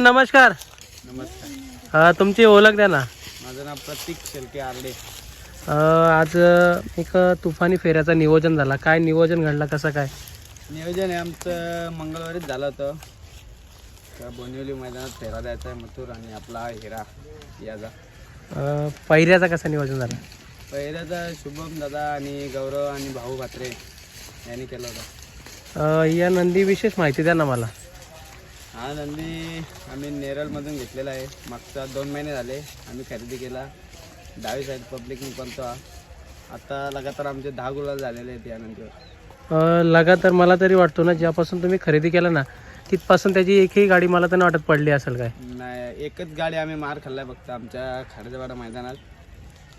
नमस्कार. नमस्कार. अ, तुमची ओळख द्या ना. माझं नाव प्रतीक शेलके आरडे. अ, आज एक तुफानी फेऱ्याचा नियोजन झाला. काय नियोजन घडलं कसं काय? नियोजन आहे आमचं मंगळवारीच झालं होतं. त्या बोनिवली मैदानात फेरा द्यायचा आहे मथुर आणि आपला हिरा याचा. अ, पहिऱ्याचा कसं नियोजन झालं? पहिल्याचा शुभम दादा आणि गौरव आणि भाऊ भात्रे यांनी केलं होतं. अ, या नंदी विशेष माहिती द्या ना मला. हा नंदी आम्ही नेरळमधून घेतलेला आहे. मागचा दोन महिने झाले आम्ही खरेदी केला. दहावी साईड पब्लिकनी पळतो हा. आता लगातार आमचे दहा गुलाल झालेले आहेत या नंदीवर. अ, लगातार मला तरी वाटतो ना ज्यापासून तुम्ही खरेदी केला ना तिथपासून त्याची एकही गाडी मला तर नाही वाटत पडली असेल काय? नाही एकच गाडी आम्ही मार खाल्लाय फक्त आमच्या खाडजवाडा मैदानात.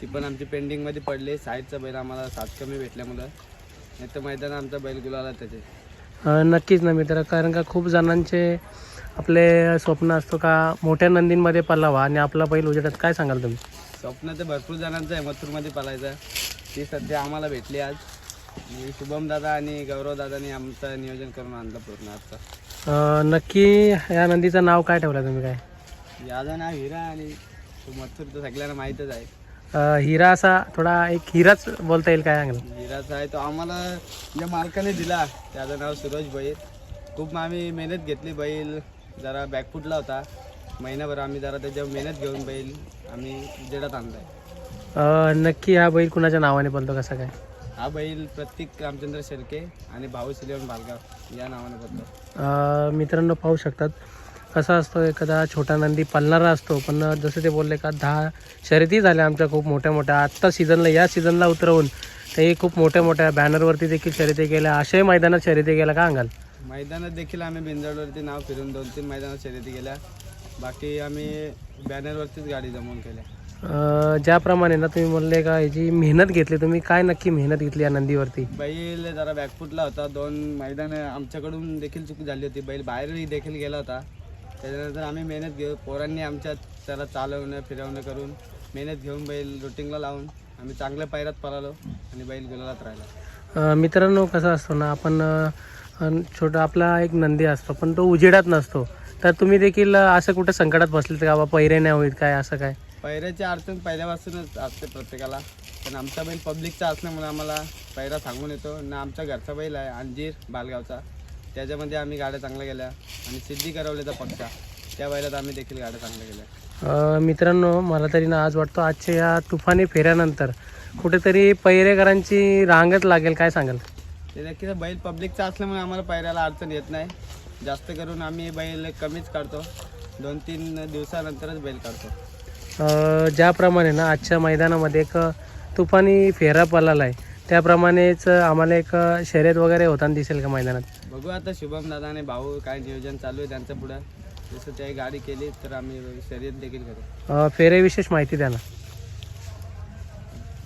ती पण आमची पेंडिंगमध्ये पडली. साईडचा बैल आम्हाला सात कमी भेटल्यामुळं नाही तर मैदान आमचा बैल गुलाला त्याचे अ, नक्कीच ना मित्र कारण का खूप जणांचे आपले स्वप्न असतो का मोठ्या नंदींमध्ये पलावा आणि आपला बैल उजेडात काय सांगाल तुम्ही? स्वप्न तर भरपूर जणांचं आहे मथुरमध्ये पालायचं. ती सध्या आम्हाला भेटली आज. आणि शुभम दादा आणि गौरव दादानी आमचं नियोजन करून आणलं पूर्ण अ, नक्की या नंदीचं नाव काय ठेवलं तुम्ही काय? याचं नाव हिरा आणि तो मथुर तर सगळ्यांना माहीतच आहे. अ, हिरा असा थोडा एक हिराच बोलता येईल काय सांगाल? हिराचा आहे तो आम्हाला ज्या मालकाने दिला. त्याचं नाव सुरज बैल. खूप आम्ही मेहनत घेतली बैल. जरा बॅकफुटला होता. महिनाभर आम्ही जरा त्याच्यावर मेहनत घेऊन बैल आम्ही जेडात आणलाय. अ, नक्की हा बैल कुणाच्या नावाने बोलतो कसा काय? हा बैल प्रतीक रामचंद्र शेळके आणि भाऊ सिलेवन भालगाव या नावाने बोलतो अ, मित्रांनो पाहू शकतात. कसा असतो एखादा छोटा नंदी पलणारा असतो पण जसं ते बोलले का दहा शर्यती झाल्या आमच्या खूप मोठ्या मोठ्या. आत्ता सीझनला या सीझनला उतरवून ते खूप मोठ्या मोठ्या बॅनरवरती देखील शर्यती केल्या. अशाही मैदानात शर्यती केल्या. का सांगाल? मैदानात देखील आम्ही बिंजरवरती नाव फिरून दोन तीन मैदानात शर्यती केल्या. बाकी आम्ही बॅनरवरतीच गाडी जमवून केल्या. अ, ज्याप्रमाणे ना तुम्ही म्हणले का याची मेहनत घेतली तुम्ही काय नक्की मेहनत घेतली या नंदीवरती? बैल जरा बॅकफुटला होता. दोन मैदान आमच्याकडून देखील चूक झाली होती. बैल बाहेरही देखील गेला होता. त्याच्यानंतर आम्ही मेहनत घेऊ पोरांनी आमच्या त्याला चालवणं फिरवणं करून मेहनत घेऊन बैल रुटिंगला लावून आम्ही चांगल्या पायऱ्यात पळालो आणि बैल गुलालात राहिला. अ, मित्रांनो कसं असतो ना आपण अ, अ, छोटा आपला एक नंदी असतो पण तो उजेडात नसतो. तर तुम्ही देखील असं कुठं संकटात बसले का? बाबा पैरे नाही होईल काय? असं काय? पैऱ्याची अडचण पहिल्यापासूनच असते प्रत्येकाला. पण आमचा बैल पब्लिकचा असल्यामुळे आम्हाला पैरा सांगून येतो. ना आमचा घरचा बैल आहे अंजीर बालगावचा. त्याच्यामध्ये आम्ही गाड्या चांगल्या गेल्या आणि सिद्धी करवल्याचा पक्षा त्या बैलात आम्ही देखील गाड्या चांगल्या गेल्या. मित्रांनो मला तरी ना आज वाटतं आजच्या या तुफानी फेऱ्यानंतर कुठेतरी पैरेकरांची रांगच लागेल. काय सांगाल? ते देखील बैल पब्लिकचा असल्यामुळे आम्हाला पैऱ्याला अडचण येत नाही. जास्त करून आम्ही बैल कमीच काढतो. दोन तीन दिवसानंतरच बैल काढतो. अ, ज्याप्रमाणे ना आजच्या मैदानामध्ये एक तुफानी फेरा पळाला आहे. त्याप्रमाणेच आम्हाला एक शर्यत वगैरे होताना दिसेल का मैदानात? बघू आता शुभम दादा आणि भाऊ काय नियोजन चालू आहे त्यांचं पुढं. जसं ते गाडी केली तर आम्ही शर्यत देखील करू. अ, फेरे विशेष माहिती द्या ना.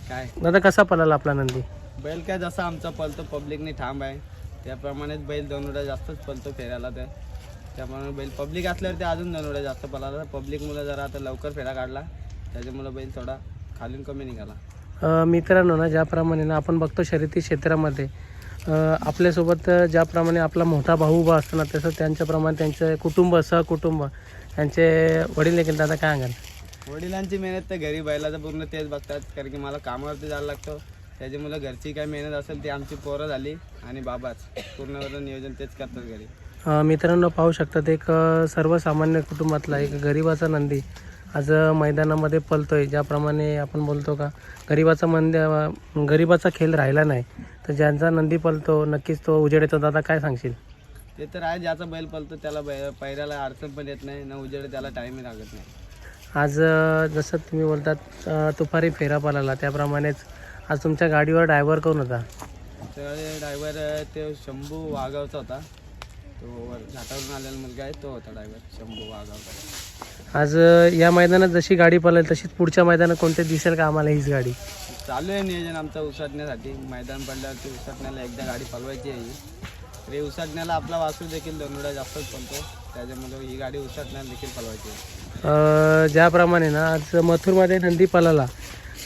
काय? दादा कसा पळाला आपला नंदी? बैल काय जसा आमचा पलतो पब्लिकने ठाम आहे. त्याप्रमाणेच बैल दोन उड्या जास्तच पलतो फेरायला तर त्याप्रमाणे बैल पब्लिक असल्यावर ते अजून दोन उड्या जास्त पळाला. पब्लिकमुळे जरा आता लवकर फेरा काढला त्याच्यामुळे बैल थोडा खालून कमी निघाला. मित्रांनो ना ज्याप्रमाणे ना आपण बघतो शर्यती क्षेत्रामध्ये आपल्यासोबत ज्याप्रमाणे आपला मोठा भाऊ उभा असतो ना तसं त्यांच्याप्रमाणे त्यांचं कुटुंब सहकुटुंब त्यांचे वडील देखील दादा काय सांगाल? वडिलांची मेहनत तर घरी बैलाचं पूर्ण तेच बघतात कारण की मला कामावरती जायला लागतो. त्याच्यामुळे घरची काय मेहनत असेल ती आमची पोरं झाली आणि बाबाच. पूर्णवरून नियोजन तेच करतात घरी. अ, मित्रांनो पाहू शकतात एक अ, सर्वसामान्य कुटुंबातला एक गरिबाचा नंदी आज अ, मैदानामध्ये पलतोय. ज्याप्रमाणे आपण बोलतो का गरिबाचा मंद अ, गरिबाचा खेळ राहिला नाही. तर ज्यांचा नंदी पलतो नक्कीच तो उजेड येतो. दादा काय सांगशील? ते तर आहे ज्याचा बैल पळतो त्याला बै पैऱ्याला अडचण पण येत नाही. ना उजेड त्याला टाईमही लागत नाही. आज अ, जसं तुम्ही बोलतात अ, तुपारी फेरा पळाला त्याप्रमाणेच आज तुमच्या गाडीवर ड्रायव्हर कोण होता? ड्रायव्हर ते शंभू वाघावचा होता. तो वर घाटावरून आलेला मुलगा आहे तो होता ड्रायव्हर शंभू वाघावचा. आज या मैदानात जशी गाडी पळेल तशीच पुढच्या मैदानात कोणते दिसेल का आम्हाला हीच गाडी? चालू आहे नियोजन आमचं उसटण्यासाठी मैदान पडल्यावरती उसटण्याला एकदा गाडी पळवायची आहे ही. तर उसटण्याला आपला वासू देखील दोन वेळा जास्तच पळतो. त्याच्यामुळे ही गाडी उसटण्याला देखील पळवायची आहे. अ, ज्याप्रमाणे ना आज मथुरमध्ये नंदी पळाला.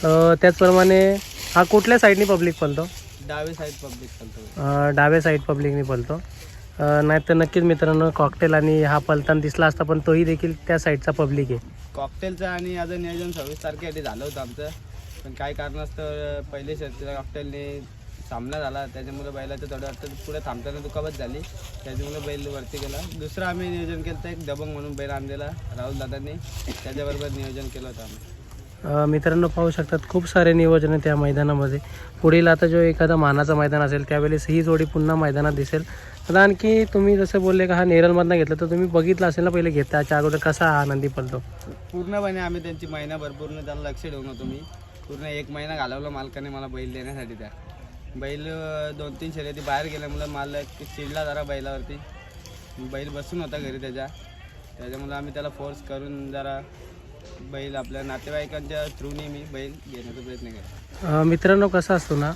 अ, त्याचप्रमाणे हा कुठल्या साईडनी पब्लिक पळतो डावी साईड पब्लिक पळतो अ, डाव्या साईड पब्लिकनी पळतो नाही तर नक्कीच मित्रांनो कॉकटेल आणि हा पलताना दिसला असता पण तोही देखील त्या साईडचा पब्लिक आहे. कॉकटेलचं आणि आज नियोजन सव्वीस तारखेसाठी झालं होतं आमचं. पण काय कारणास्तव पहिले शर्तीला कॉकटेलने सामना झाला. त्याच्यामुळे बैलाचं थोडं वाटतं पुढे थांबताना दुखापत झाली. त्याच्यामुळे बैल वरती गेला. दुसरं आम्ही नियोजन केलं होतं एक दबंग म्हणून बैल आणलेला राहुल दादांनी. त्याच्याबरोबर नियोजन केलं होतं आम्ही. मित्रांनो पाहू शकतात खूप सारे नियोजन आहे त्या मैदानामध्ये. पुढील आता जो एखादा मानाचं मैदान असेल त्यावेळेस ही जोडी पुन्हा मैदानात दिसेल. आता आणखी तुम्ही जसं बोलले का हा नेरलमधनं घेतला तर तुम्ही बघितलं असेल ना पहिले घेताच्या अगोदर कसा हा आनंदी पडतो? पूर्णपणे आम्ही त्यांची महिनाभर पूर्ण त्याला लक्ष ठेवून होतो मी. पूर्ण एक महिना घालवला मालकाने मला बैल देण्यासाठी त्या. बैल दोन तीन शर्यती बाहेर गेल्यामुळं मालक चिडला जरा बैलावरती. बैल बसून होता घरी त्याच्या. त्याच्यामुळं आम्ही त्याला फोर्स करून जरा बैल आपल्या नातेवाईकांच्या थ्रूने मी बैल घेण्याचा प्रयत्न केला. अ, मित्रांनो कसं असतो ना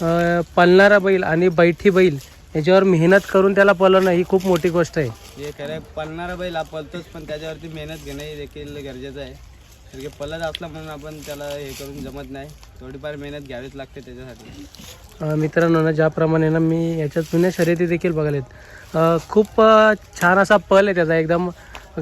अ, पळणारा बैल आणि बैठी बैल याच्यावर मेहनत करून त्याला पळवणं ही खूप मोठी गोष्ट आहे. हे खरं पळणारा बैल हा पळतोच पण त्याच्यावरती मेहनत घेणं हे देखील गरजेचं आहे. कारण की पळत असला म्हणून आपण त्याला हे करून जमत नाही. थोडीफार मेहनत घ्यावीच लागते त्याच्यासाठी. अ, मित्रांनो ना ज्याप्रमाणे ना मी याच्यात जुन्या शर्यती देखील बघायलेत. अ, खूप अ, छान असा पल आहे त्याचा एकदम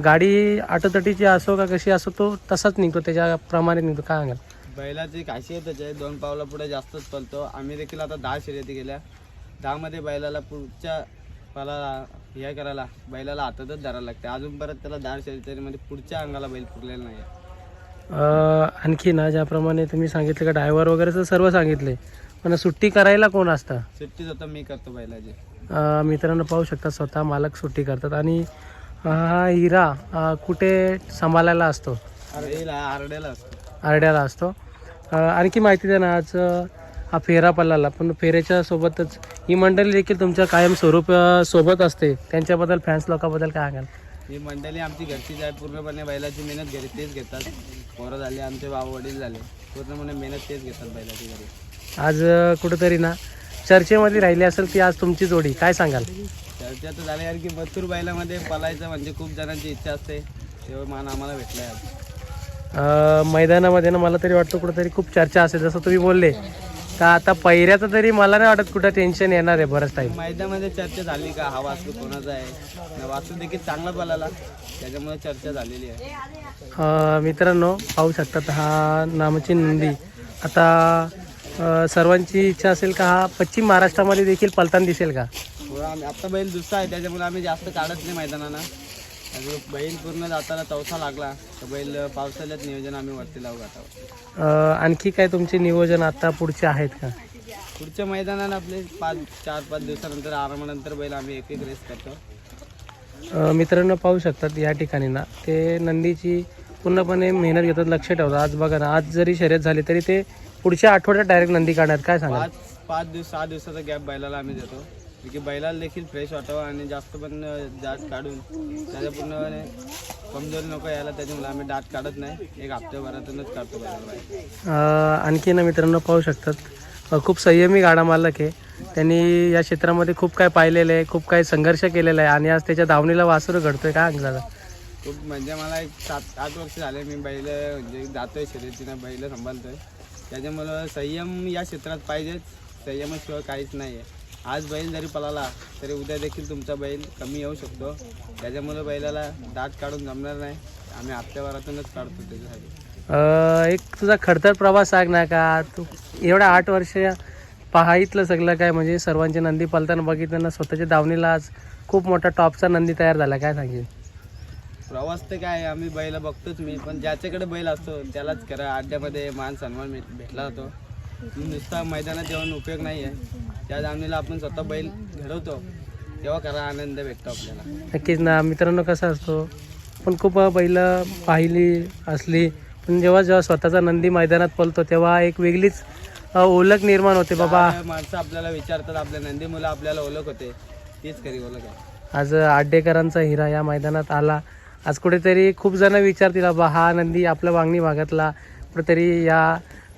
गाडी आटोतटीची असो का कशी असो तो तसाच निघतो त्याच्याप्रमाणे निघतो. काय सांगाल? बैलाची खासियतच आहे दोन पावला पुढे जास्तच पळतो. आम्ही देखील आता दहा शर्यती केल्या. दहामध्ये बैलाला पुढच्या पाला हे करायला बैलाला हातातच धरायला लागते. अजून परत त्याला दहा शर्यतीमध्ये पुढच्या अंगाला बैल पुरलेला नाही अ, आणखी ना ज्याप्रमाणे तुम्ही सांगितलं का ड्रायव्हर वगैरेचं सर्व सांगितले. पण सुट्टी करायला कोण असतं? सुट्टी स्वतः मी करतो बैलाची. अ, मित्रांनो पाहू शकता स्वतः मालक सुट्टी करतात. आणि हा हिरा अ, कुठे सांभाळायला असतो? आरड्याला असतो. आरड्याला असतो. अ, आणखी माहिती द्या ना आज अ, हा फेरा पल्लाला पण फेऱ्याच्या सोबतच ही मंडळी देखील तुमच्या कायम स्वरूप अ, सोबत असते. त्यांच्याबद्दल फॅन्स लोकांबद्दल काय सांगाल? ही मंडळी आमची घरचीच आहे. पूर्णपणे बैलाची मेहनत घरी तेच घेतात. पोरं झाले आमचे बाबा वडील झाले. पूर्णपणे मेहनत तेच घेतात बैलाची घरी. आज अ, कुठंतरी ना चर्चेमध्ये राहिली असेल ती आज तुमची जोडी. काय सांगाल? चर्चा तर झाली यार की मथुर बैलामध्ये पलायचं म्हणजे खूप जणांची इच्छा असते. तेव्हा मान आम्हाला भेटलं अ, मैदानामध्ये ना मला तरी वाटतं कुठंतरी खूप चर्चा असेल. जसं तुम्ही बोलले का आता पहिऱ्याचं तरी मला नाही वाटत कुठं टेन्शन येणार आहे बरंच टाईम मैदानामध्ये चर्चा झाली का? हा वासू कोणाचा आहे? वासू देखील चांगला पळाला. त्याच्यामुळे चर्चा झालेली आहे. अ, मित्रांनो पाहू शकतात हा नामची नंदी. आता अ, सर्वांची इच्छा असेल का हा पश्चिम महाराष्ट्रामध्ये देखील पलताना दिसेल का? आम्ही आता बैल दुसरा आहे त्याच्यामुळे आम्ही जास्त काढत नाही मैदानाला. आणि बैल पूर्ण जाताना चौथा लागला. तर बैल पावसाळ्यात नियोजन आम्ही वरती लावू आता. अ, आणखी काय तुमचे नियोजन आता पुढचे आहेत का? पुढच्या मैदानाला आपले पाच चार पाच दिवसानंतर आरामानंतर बैल आम्ही एक एक रेस करतो. अ, मित्रांनो पाहू शकतात या ठिकाणी ना ते नंदीची पूर्णपणे मेहनत घेतात लक्ष ठेवतात. आज बघा ना आज जरी शर्यत झाली तरी ते पुढच्या आठवड्यात डायरेक्ट नंदी काढणार काय सांगा पाच पाच दिवस सहा दिवसाचा गॅप बैलाला आम्ही देतो. की बैलाला देखील फ्रेश वाटावं आणि जास्त पण दाट काढून त्याच्या पूर्णपणे कमजोरी नको यायला त्याच्यामुळे आम्ही दाट काढत नाही. एक हप्त्याभरातूनच काढतो बैलाला आणखी ना मित्रांनो पाहू शकतात. खूप संयमी गाडा मालक आहे. त्यांनी या क्षेत्रामध्ये खूप काय पाहिलेलं आहे खूप काही संघर्ष केलेला आहे आणि आज त्याच्या धावणीला वासरू घडतोय काय अंदाजा? खूप म्हणजे मला एक सात आठ वर्ष झाले मी बैल म्हणजे जातोय शर्यतीनं बैल सांभाळतोय. त्याच्यामुळं संयम या क्षेत्रात पाहिजेच. संयमाशिवाय काहीच नाही आहे आज बैल जरी पळाला तरी उद्या देखील तुमचा बैल कमी येऊ शकतो. त्याच्यामुळं बैलाला दाट काढून जमणार नाही. आम्ही हप्त्याभरातूनच काढतो त्याच्यासाठी. एक तुझा खडतर प्रवास सांग ना का? तू एवढ्या आठ वर्ष पाहायतलं सगळं काय? म्हणजे सर्वांचे नंदी पलताना बघितलं ना स्वतःच्या दावणीला आज खूप मोठा टॉपचा नंदी तयार झाला. काय सांगेल प्रवास तर काय आम्ही बैल बघतोच मी. पण ज्याच्याकडे बैल असतो त्यालाच करा. अड्ड्यामध्ये मान सन्मान भेट भेटला जातो. नुसता मैदानात जेवण उपयोग नाही आहे. त्या दावणीला आपण स्वतः बैल घडवतो तेव्हा करा आनंद भेटतो आपल्याला. नक्कीच ना मित्रांनो कसं असतो? पण खूप बैल पाहिली असली पण जेव्हा जेव्हा स्वतःचा नंदी मैदानात पलतो तेव्हा एक वेगळीच अ, ओळख निर्माण होते बाबा. माणसं आपल्याला विचारतात आपल्या नंदी मुलं आपल्याला ओळख होते तीच खरी ओळख आहे. आज आड्डेकरांचा हिरा या मैदानात आला. आज कुठेतरी खूप जण विचारतील बाबा हा नंदी आपल्या वांगणी भागातला कुठेतरी या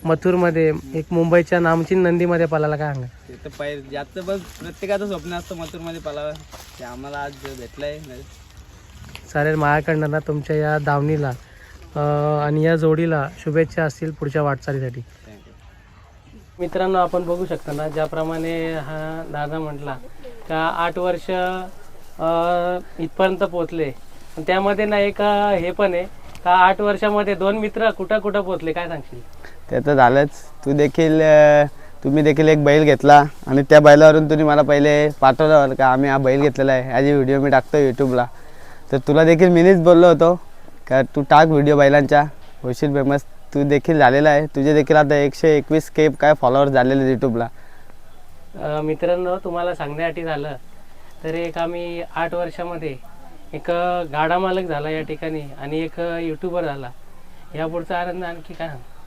मथुरमध्ये एक मुंबईच्या नामचीन नंदीमध्ये पालाला काय सांगा ते तर पै ज्याचं पण प्रत्येकाचं स्वप्न असतं मथुरमध्ये पलावं. ते आम्हाला आज भेटलंय. चालेल माझ्याकडनं ना तुमच्या या दावणीला अं, आणि या जोडीला शुभेच्छा असतील पुढच्या वाटचालीसाठी. थँक्यू मित्रांनो आपण बघू शकता ना ज्याप्रमाणे हा दादा म्हटला का आठ वर्ष अं, इथपर्यंत पोहोचले. पण त्यामध्ये ना एक अं, हे पण आहे का आठ वर्षामध्ये दोन मित्र कुठं कुठं पोहोचले? काय सांगशील? ते तर झालंच. तू देखील अं, तुम्ही देखील एक बैल घेतला आणि त्या बैलावरून तुम्ही मला पहिले पाठवलं बरं का आम्ही हा बैल घेतलेला आहे. याची व्हिडिओ मी टाकतो यूट्यूबला तर तुला देखील मीच बोललो होतो का तू टाक व्हिडिओ बैलांच्या. होशील फेमस तू देखील झालेला आहे. तुझे देखील आता एकशे एकवीस के काय फॉलोअर झालेले यूट्यूबला अं, मित्रांनो तुम्हाला सांगण्यासाठी झालं. तर एक आम्ही आठ वर्षामध्ये एक गाडा मालक झाला या ठिकाणी आणि एक युट्यूबर झाला. या पुढचा आनंद आणखी काय सांगतो?